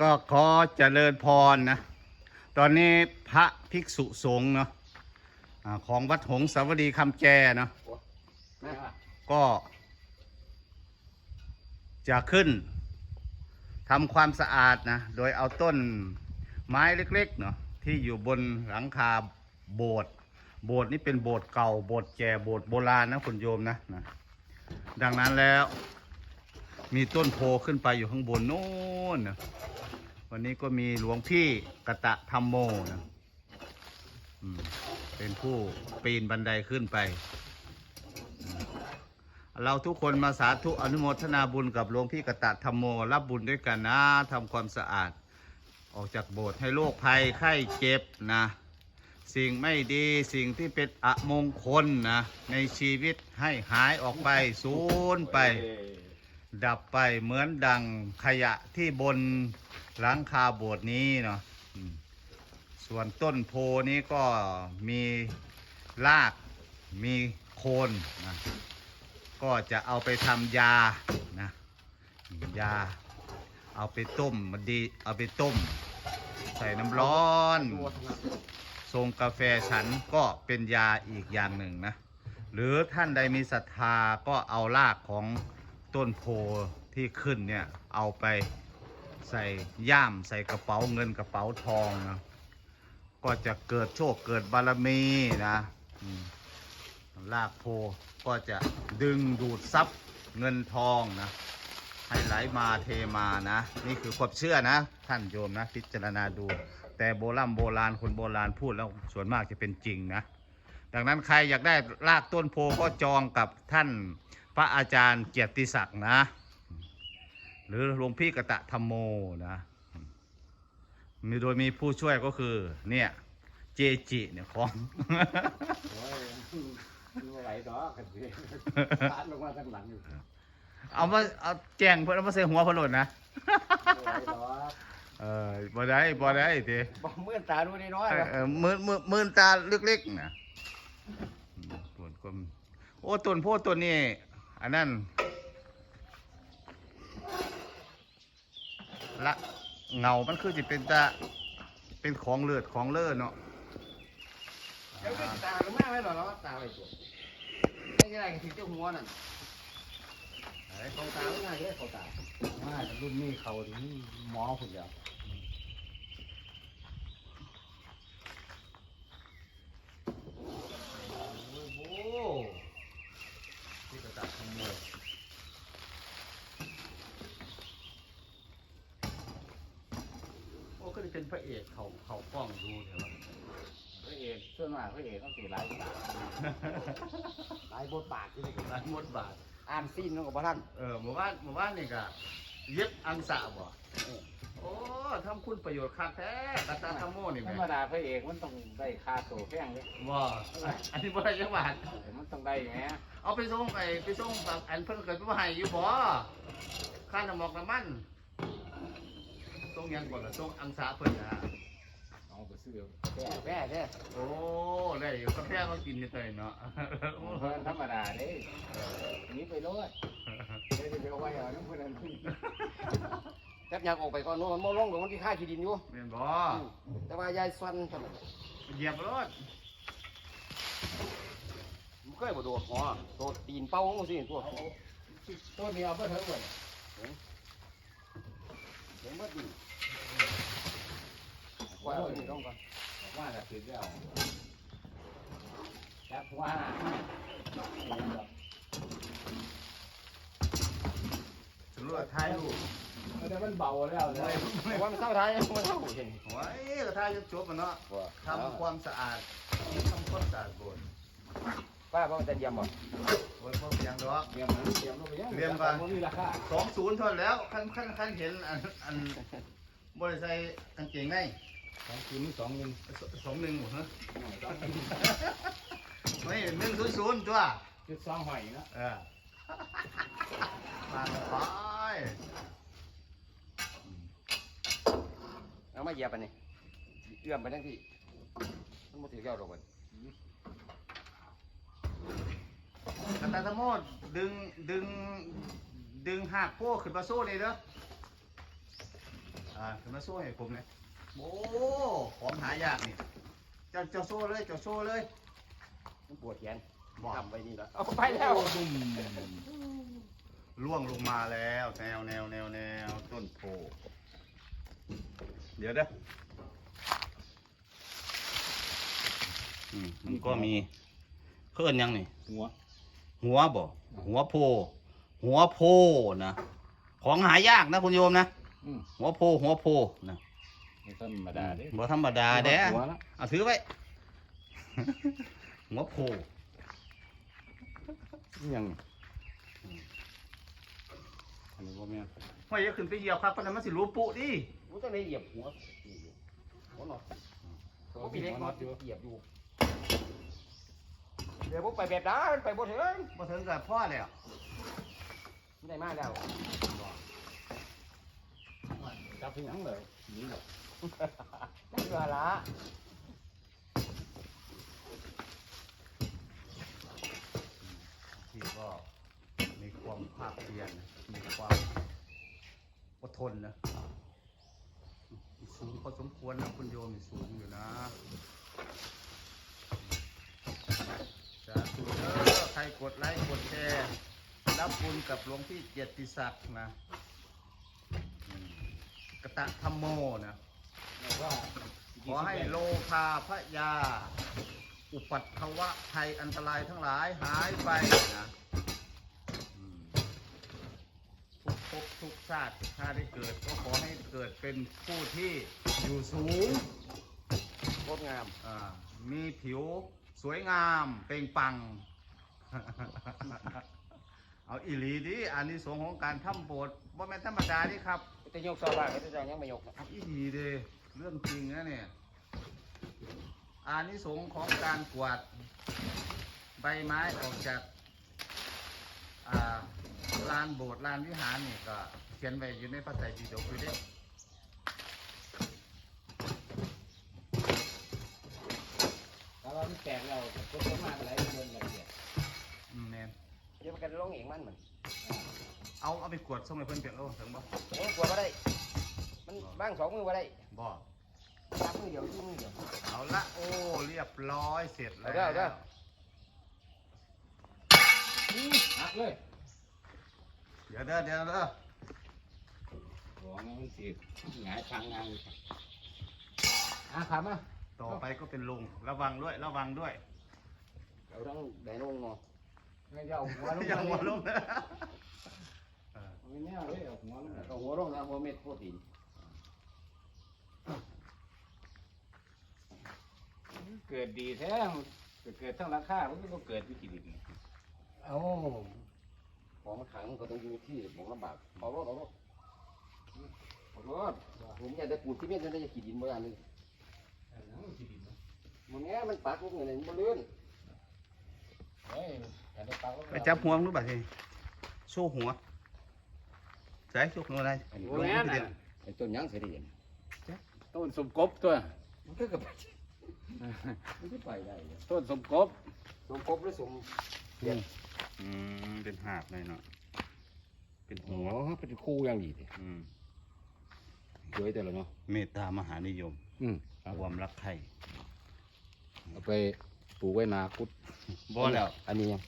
ก็ขอเจริญพรนะ ตอนนี้พระภิกษุสงฆ์เนาะอาของวัดหงสาวดีคำแจเนาะก็จะขึ้นทำความสะอาดนะ โดยเอาต้นไม้เล็กๆเนาะที่อยู่บนหลังคาโบสถ์โบสถ์นี้เป็นโบสถ์เก่าโบสถ์แก่โบสถ์โบราณนะคุณโยมนะนะ ดังนั้นแล้ว มีต้นโพขึ้นไปอยู่ข้างบนโน้นนะ วันนี้ก็มีหลวงพี่กะตะธรรมโมนะเป็นผู้ปีนบันไดขึ้นไป เราทุกคนมาสาธุอนุโมทนาบุญกับหลวงพี่กะตะธรรมโม รับบุญด้วยกันนะทำความสะอาด ออกจากโบสถ์ให้โรคภัยไข้เจ็บนะ สิ่งไม่ดีสิ่งที่เป็นอมงคลนะ ในชีวิตให้หายออกไปสูญไป ดับไปเหมือนดังขยะที่บน หลังคาโบสถ์นี้เนาะส่วนต้นโพนี้ก็มีรากมีโคนนะก็จะเอาไปทำยานะยา เอาไปต้มมันดีเอาไปต้ม ใส่น้ำร้อนทรงกาแฟฉันก็เป็นยาอีกอย่างหนึ่งนะ หรือท่านใดมีศรัทธาก็เอารากของต้นโพที่ขึ้นเนี่ย เอาไป ใส่ย่ามใส่กระเป๋าเงินกระเป๋าทองนะก็จะเกิดโชคเกิดบารมีนะอืมรากโพก็จะดึงดูดซับเงินทองนะ ให้ไหลมาเทมานะ นี่คือความเชื่อนะ ท่านโยมนะ พิจารณาดู แต่โบราณโบราณคนโบราณพูดแล้วส่วนมากจะเป็นจริงนะ ดังนั้นใครอยากได้รากต้นโพก็จองกับท่านพระอาจารย์เกียรติศักดิ์นะ หรือหลวงพี่กะตะธรรมโมนะมีโดยมีผู้ช่วยก็คือ เนี่ย เจจิเนี่ยของโอ้ยมันบ่ไหวดอกกันสิพาดลงมาทางหลังอยู่บ่เอามาเอาแจงเพื่อนเอามาใส่หัวเพนโลดนะไหวดอกเออบ่ได้บ่ได้ทีบ่เมื่อนตาดูน้อยเอๆอวะเออมือมือมือตาเล็กๆนะอืมปวดกลมโอ้ต้นโพธิ์ต้นนี้อันนั้น ละเงา มันคือจะเป็นตาเป็นของเลือดของเลือดเนาะเดี๋ยวขึ้นตาก็มาไว้หรอเนาะตาไว้ตัวไม่ใช่ก็ถึงเจ้าหัวนั่นไอ้ของตาไม่ง่ายเลยของตามารุ่นนี้เขาถึงหมอพุ่นแล้ว โอ้โหที่กระตัดทั้งหมดโอ้ก็จะเป็นพ ระเอกเขาเขากล้องดูเถอะพระเอกส่วนมากพระเอกต้องสีหลายบทบาทหลายบทบาทที่นี่ร้านมดบาท อ่านซีนน้องกับพระท่านเออหมู่บ้านหมู่บ้านนี่ก็เย็บอังสะบ่โอ้ทำคุณประโยชน์คักแท้กาตาทำโมนี่ธแหรม่รมดาพระเอกมันต้องได้ค่าตัวแพงเลยบ่อันนี้บ่ได้จังหวัดมันต้องได้แหมเอาไปส่งไอ้ไปส่งแบบอันเพิ่นเกิดมาให้อยู่บ่ค่าน้ำหมอกน้ำมัน ส่งหยังก่อนล่ะส่งอังสะเพิ่นนะเอาไปซื้อแพ้แพ้แท้โอ้ได้อยู่กาแฟก็กินนี่เตยเนาะเพิ่นธรรมดาเด้หนีไปโลดเดี๋ยวไปเอาไว้เอาน้ำเพิ่นนั่นแทบอยากออกไปก่อนโน้นมันมองลงหรือมันที่ค่าขี้ดินอยู่แม่นบ่แต่ว่ายายสวนทำไมเหยียบรถมันเคยบ่โดดหัวโดดตีนเป้าของสิตัวตัวนี้เอาไปเถอะเว้ยเดี๋ยวมาดู ไว้เอาอยู่ตรงก่อนว่าจะติดแล้วจับว่าสำรวจท้ายลูกแต่มันเบาแล้วเลยว่ามันเท่าไทยมันเท่าเห็นโอ้ยก็ท้ายจะจบมันเนาะทำความสะอาดทำความสะอาดโบสถ์ป้าว่ามันจะเยี่ยมบ่โอ้ยพวกยังดอกเยี่ยมมันเยี่ยมลงไปยังมันมีราคาสองศูนย์เท่านั้นแล้วขั้นขั้นขั้นเห็นอันอันบริษัทกางเกงใน สองคืนสองเงินสสองหนึ่งหมดฮะไม่หนึ่งศูนย์ศูนย์ตัวจุดสองหอยนะเออมาไปเอามาเหยียบไปนี่เอื้อมไปทั้งที่มันมาถือแก้วดอกมันกระตาตะโมดดึงดึงดึงหักโป้ขึ้นมาสู้เลยเด้อเออ่าขึ้นมาโซ่ให้ผมเลย โอ้ของหายากนี่เจ้าเจ้าโซ่เลยเจ้าโซ่เลยมันปวดแขนบอกทำไปนี่ละเอาไปแล้วโอ้ดุ่มล่วงลงมาแล้วแนวแนวแนวแนวต้นโพเดี๋ยวเด้ออืมมันก็มีเพื่อนยังนี่ หัว หัวบ่หัวโพ หัวโพนะ ของหายากนะคุณโยมนะอืมหัวโพหัวโพนะ ไม่ธรรมดาเด้บ่ธรรมดาเด้หัวละเอาถือไว้ หัวโพยังอันนี้บ่แม่นห้อยอย่าขึ้นไปเหยียบครับเพราะนั้นมันสิรู้ปุดิกูต้องได้เหยียบหัวนี่อยู่หัวหนอดตัวหัวมีพี่เล็กหัวหนน็ออดตอยู่เหยียบอยู่ เดี๋ยวผมไปแบบนั้นไปบ่ถึงมาถึงกับพ่อแล้วไม่ได้มาแล้วจับที่หยังเลยนี่แหละ ได้เวลาที่ก็มีความภาคเพียรนมีความอดทนนะสูงพอสมควรนะคุณโยมมีสูงอยู่นะสาธุเด้อใครกดไลค์กดแชร์รับบุญกับหลวงพี่เกียรติศักดิ์นะอืมกตะธรรมโมนะ แล้วว่าขอให้โลคาพยา อุปัตถวะภัยอันตรายทั้งหลายหายไปนะอืมทุกภพทุกชาติถ้าได้เกิดก็ขอให้เกิดเป็นผู้ที่อยู่สูงโคตรงาม อ่ามีผิวสวยงามเปล่งปลัง เอาอีหลีดิอันนี้สงส์ของการทำโบสถ์ว่าแม่นธรรมดาดิครับ จะยกซอบ้างก็จะยังไม่ยกอีดีเดเรื่องจริงนะเนี่ยอานิสงส์ของการกวาดใบไม้ออกจากอ่าลานโบสถ์ลานวิหารนี่ก็เขียนไว้อยู่ในพระไตรปิฎกอยู่เด้แล้วเราแตกเราก็ต้องมาอะไรเงินละเอียดอืมแม่น เดี๋ยวมันกันลงเองมันเหมือนเอาเอาไปกวดส่งให้เพิ่นเปียกโอ้ถึงบ่โอ้กลัวมาได้ มันบ้างสองมือมาได้บ่รับมือเดียวที่มือเดียวเอาละโอ้เรียบร้อยเสร็จแล้วเอาเด้อเอาเด้อ หักเลยเดี๋ยวเด้อเดี๋ยวเด้อหัวมันสิหงายทางงานอะครับมาต่อไปก็เป็นลุงระวังด้วยระวังด้วย เอาทั้งแดนงเนาะ ไม่จะเอาหัวลงยังหัวลงนะเออไม่แน่เลยเอาหัวลงเอาหัวลงนะหัวเม็ดโคตรดินเกิดดีแท้เกิดทั้งราคามันก็เกิดวิกฤตนี่เอาของมันขังก็ต้องอยู่ที่ของลำบากเอารถเอารถเอารถผมอยากได้ปูนที่เม็ดจะได้ขีดินโบราณเลยอันนั้นวิกฤตนะมันแง่มันปักลงเลยมันเลื่อน เฮ้ยอันนี้ปากก็ ไปจับหัวมึงรู้ป่ะทีโซ่หัวใส่โซ่หัวอะไรโอ้แม่นเดียวน่ะ ไอ้ต้นยังเสียดีต้นสมกบตัวมันก็กับมันก็ไปได้เลยต้นสมกบสมคบหรือสมอืมเป็นหาบเลยเนาะเป็นโอ้หัวเป็นคู่ยังดีเลยอืมสวยแต่ละเนาะ เมตตามหานิยม อืม ความรักใครเอาไป ปลูกไว้นาคุดบ่แล้ว อันนี้ยัง